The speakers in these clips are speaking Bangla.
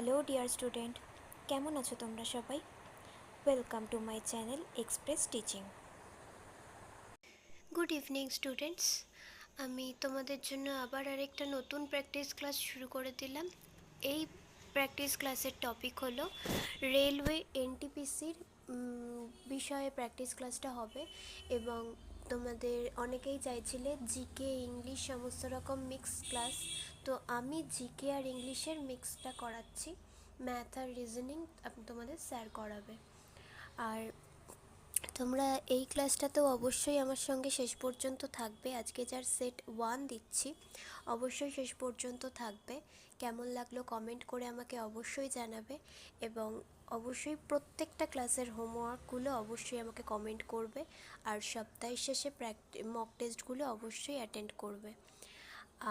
হ্যালো ডিয়ার স্টুডেন্ট, কেমন আছো তোমরা সবাই? Welcome to my channel express teaching. Good evening students, আমি তোমাদের জন্য আবার আরেকটা নতুন প্র্যাকটিস ক্লাস শুরু করে দিলাম। এই প্র্যাকটিস ক্লাসের টপিক হলো রেলওয়ে এনটিপিসির বিষয়ে প্র্যাকটিস ক্লাসটা হবে এবং তোমাদের অনেকেই চাইছিলে জিকে, ইংলিশ, সমস্ত রকম মিক্স ক্লাস তো আমি জিকে আর ইংলিশের মিক্সটা করাচ্ছি। ম্যাথ আর রিজনিং আপনি তোমাদের স্যার করাবে। আর তোমরা এই ক্লাসটাতেও অবশ্যই আমার সঙ্গে শেষ পর্যন্ত থাকবে। আজকে যার সেট ওয়ান দিচ্ছি, অবশ্যই শেষ পর্যন্ত থাকবে। কেমন লাগল কমেন্ট করে আমাকে অবশ্যই জানাবে এবং অবশ্যই প্রত্যেকটা ক্লাসের হোমওয়ার্কগুলো অবশ্যই আমাকে কমেন্ট করবে আর সপ্তাহের শেষে প্র্যাকটি মক টেস্টগুলো অবশ্যই অ্যাটেন্ড করবে।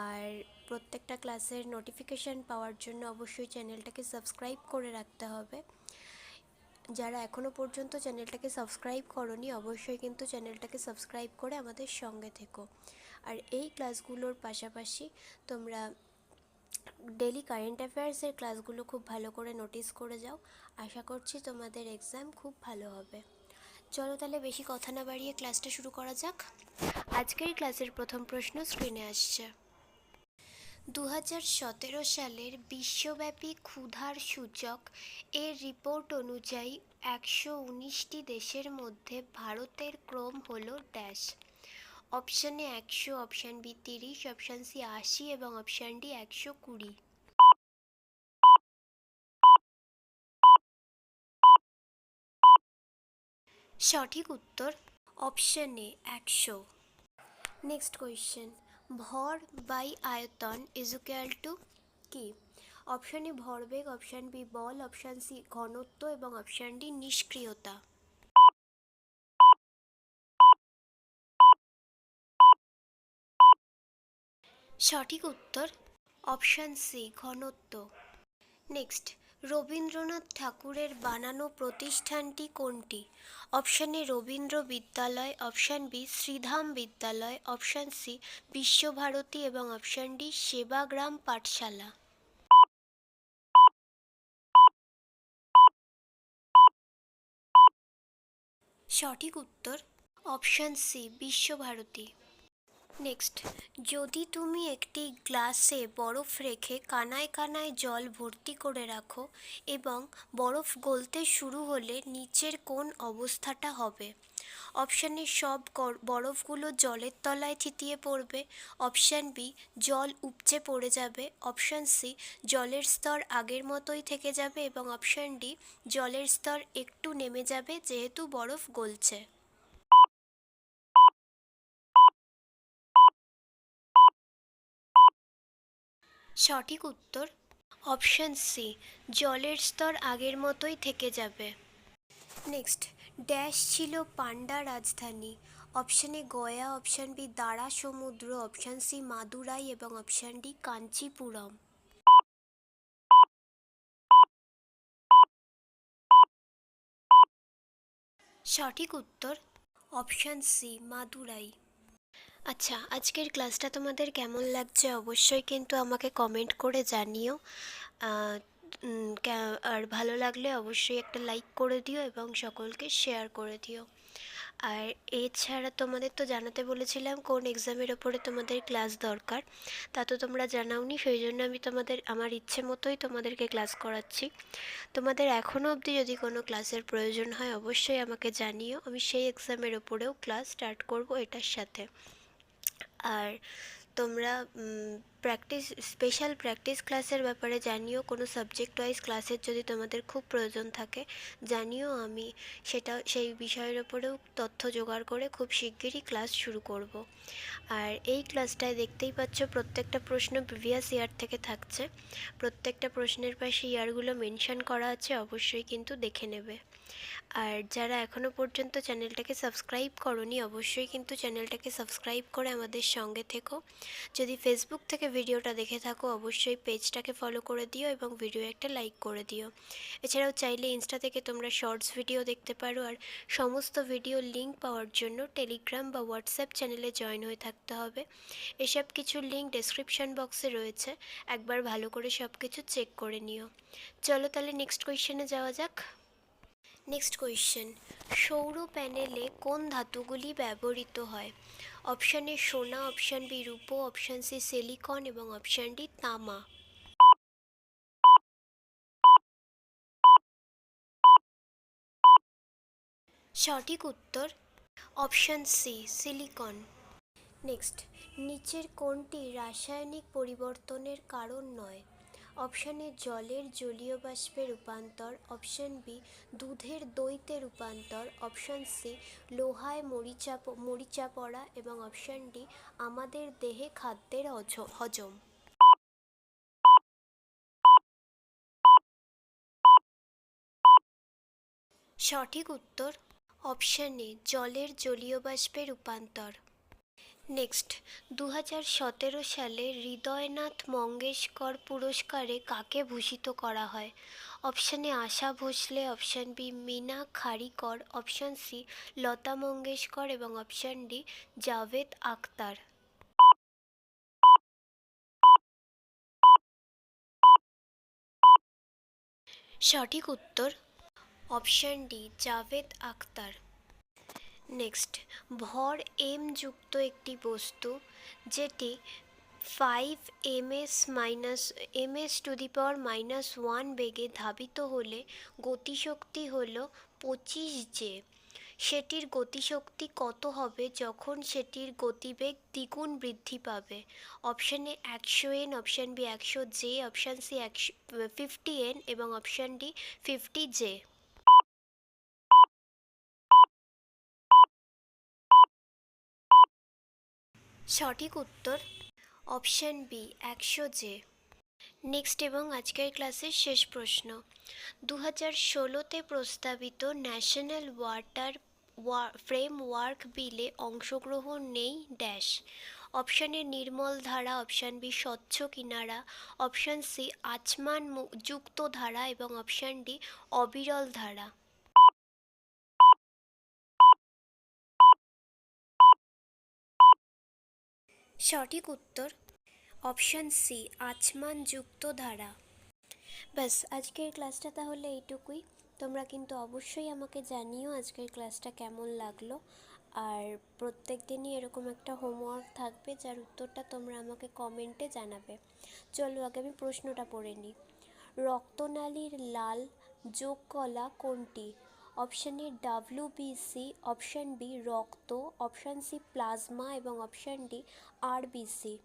আর প্রত্যেকটা ক্লাসের নোটিফিকেশান পাওয়ার জন্য অবশ্যই চ্যানেলটাকে সাবস্ক্রাইব করে রাখতে হবে। যারা এখনও পর্যন্ত চ্যানেলটাকে সাবস্ক্রাইব করনি, অবশ্যই কিন্তু চ্যানেলটাকে সাবস্ক্রাইব করে আমাদের সঙ্গে থেকো। আর এই ক্লাসগুলোর পাশাপাশি তোমরা ডেলি কারেন্ট অ্যাফেয়ার্সের ক্লাসগুলো খুব ভালো করে নোটিস করে যাও। আশা করছি তোমাদের এক্সাম খুব ভালো হবে। চলো তাহলে বেশি কথা না বাড়িয়ে ক্লাসটা শুরু করা যাক। আজকের ক্লাসের প্রথম প্রশ্ন স্ক্রিনে আসছে। দু সালের বিশ্বব্যাপী ক্ষুধার সূচক এর রিপোর্ট অনুযায়ী একশো উনিশটি দেশের মধ্যে ভারতের ক্রম হল ড্যাশ অপশান একশো অপশান বি তিরিশ অপশান সি আশি এবং অপশান ডি একশো কুড়ি। সঠিক উত্তর অপশান একশো। নেক্সট কোয়েশ্চেন ভর বাই আয়তন ইজ ইকুয়াল টু কি? অপশান এ ভরবেগ অপশান বি বল অপশান সি ঘনত্ব এবং অপশান ডি নিষ্ক্রিয়তা। সঠিক উত্তর অপশান সি ঘনত্ব। নেক্সট রবীন্দ্রনাথ ঠাকুরের বানানো প্রতিষ্ঠানটি কোনটি? অপশান এ রবীন্দ্র বিদ্যালয়, অপশান বি শ্রীধাম বিদ্যালয়, অপশান সি বিশ্বভারতী এবং অপশান ডি সেবাগ্রাম পাঠশালা। সঠিক উত্তর অপশান সি বিশ্বভারতী। নেক্সট যদি তুমি একটি গ্লাসে বরফ রেখে কানায় কানায় জল ভর্তি করে রাখো এবং বরফ গলতে শুরু হলে নিচের কোন অবস্থাটা হবে। অপশানে সব বরফগুলো জলের তলায় থিতিয়ে পড়বে। অপশান বি জল উপচে পড়ে যাবে। অপশান সি জলের স্তর আগের মতোই থেকে যাবে এবং অপশান ডি জলের স্তর একটু নেমে যাবে যেহেতু বরফ গলছে। সঠিক উত্তর অপশান সি জলের স্তর আগের মতোই থেকে যাবে। নেক্সট ড্যাশ ছিল পান্ডা রাজধানী। অপশান গয়া অপশান বি দারা সমুদ্র অপশান সি মাদুরাই এবং অপশান ডি কাঞ্চিপুরম। সঠিক উত্তর অপশান সি মাদুরাই। আচ্ছা আজকের ক্লাসটা তোমাদের কেমন লাগছে অবশ্যই কিন্তু আমাকে কমেন্ট করে জানিও। আর ভালো লাগলে অবশ্যই একটা লাইক করে দিও এবং সকলকে শেয়ার করে দিও। আর এছাড়া তোমাদের তো জানাতে বলেছিলাম কোন এক্সামের ওপরে তোমাদের ক্লাস দরকার, তা তো তোমরা জানাওনি, সেই জন্য আমি তোমাদের, আমার ইচ্ছে মতোই তোমাদেরকে ক্লাস করাচ্ছি। তোমাদের এখনও অবধি যদি কোনো ক্লাসের প্রয়োজন হয় অবশ্যই আমাকে জানিও, আমি সেই এক্সামের ওপরেও ক্লাস স্টার্ট করব এটার সাথে। আর তোমরা প্র্যাকটিস স্পেশাল প্র্যাকটিস ক্লাসের ব্যাপারে জানিও, কোনো সাবজেক্ট ওয়াইজ ক্লাসের যদি তোমাদের খুব প্রয়োজন থাকে, জানিও আমি সেটা, সেই বিষয়ের ওপরেও তথ্য জোগাড় করে খুব শিগগিরই ক্লাস শুরু করব। আর এই ক্লাসটায় দেখতেই পাচ্ছ প্রত্যেকটা প্রশ্ন প্রিভিয়াস ইয়ার থেকে থাকছে। প্রত্যেকটা প্রশ্নের পাশে ইয়ারগুলো মেনশন করা আছে, অবশ্যই কিন্তু দেখে নেবে। আর যারা এখনও পর্যন্ত চ্যানেলটাকে সাবস্ক্রাইব করনি, অবশ্যই কিন্তু চ্যানেলটাকে সাবস্ক্রাইব করে আমাদের সঙ্গে থেকো। যদি ফেসবুক থেকে ভিডিওটা দেখে থাকো, অবশ্যই পেজটাকে ফলো করে দিও এবং ভিডিও একটা লাইক করে দিও। এছাড়াও চাইলে ইনস্টা থেকে তোমরা শর্টস ভিডিও দেখতে পারো আর সমস্ত ভিডিও লিঙ্ক পাওয়ার জন্য টেলিগ্রাম বা হোয়াটসঅ্যাপ চ্যানেলে জয়েন হয়ে থাকতে হবে। এসব কিছুর লিঙ্ক ডেসক্রিপশন বক্সে রয়েছে। একবার ভালো করে সব কিছু চেক করে নিও। চলো তাহলে নেক্সট কোয়েশ্চেনে যাওয়া যাক। নেক্সট কোয়েশ্চেন সৌর প্যানেলে কোন ধাতুগুলি ব্যবহৃত হয়? অপশান এ সোনা অপশান বি রূপো অপশান সি সিলিকন এবং অপশান ডি তামা। সঠিক উত্তর অপশান সি সিলিকন নেক্সট নিচের কোনটি রাসায়নিক পরিবর্তনের কারণ নয়? অপশান এ জলের জলীয় বাষ্পে রূপান্তর, অপশান বি, দুধের দইতে রূপান্তর, অপশান সি, লোহায় মরিচা মরিচা পড়া এবং অপশান ডি, আমাদের দেহে খাদ্যের হজ- হজম। সঠিক উত্তর অপশান এ, জলের জলীয় বাষ্পে রূপান্তর। নেক্সট দু সতেরো সালে হৃদয়নাথ মঙ্গেশকর পুরস্কারে কাকে ভূষিত করা হয়? Option Asha Bhosle option B Meena Khadikar option C Lata Mangeshkar এবং অপশান ডি জাভেদ আখতার। সঠিক উত্তর option D Javed Akhtar. Next ভর এম যুক্ত একটি বস্তু যেটি five M S minus M S to the power minus one বেগে ধাবিত হলে গতিশক্তি হল পঁচিশ জে সেটির গতিশক্তি কত হবে যখন সেটির গতিবেগ দ্বিগুণ বৃদ্ধি পাবে? অপশান একশো এন অপশান বি একশো জে অপশান সি একশো ফিফটি এন এবং অপশান ডি ফিফটি জে সঠিক উত্তর অপশান বি একশো জে নেক্সট এবং আজকের ক্লাসের শেষ প্রশ্ন। দু হাজার ষোলোতে প্রস্তাবিত ন্যাশনাল ওয়াটার ফ্রেমওয়ার্ক বিলে অংশগ্রহণ নেই ড্যাশ অপশানে নির্মল ধারা। অপশান বি স্বচ্ছ কিনারা। অপশান সি আচমান যুক্ত ধারা। এবং অপশান ডি অবিরল ধারা। সঠিক উত্তর অপশান সি আচমান যুক্ত ধারা। ব্যাস, আজকের ক্লাসটা তাহলে এইটুকুই। তোমরা কিন্তু অবশ্যই আমাকে জানিও আজকের ক্লাসটা কেমন লাগল। আর প্রত্যেক দিনই এরকম একটা হোমওয়ার্ক থাকবে, যার উত্তরটা তোমরা আমাকে কমেন্টে জানাবে। চলো আগে আমি প্রশ্নটা পড়ে নিই। রক্তনালীর লাল যোগ কলা কোনটি? Option A WBC option B রক্ত. অপশান সি প্লাজমা এবং অপশান ডি আরবিসি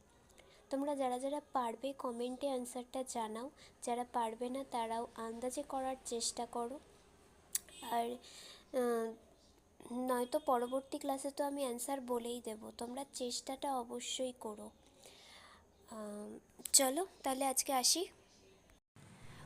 তোমরা যারা যারা পারবে কমেন্টে অ্যান্সারটা জানাও। যারা পারবে না, তারাও আন্দাজে করার চেষ্টা করো। আর নয়তো পরবর্তী ক্লাসে তো আমি অ্যান্সার বলেই দেবো। তোমরা চেষ্টাটা অবশ্যই করো। চলো, তাহলে আজকে আসি।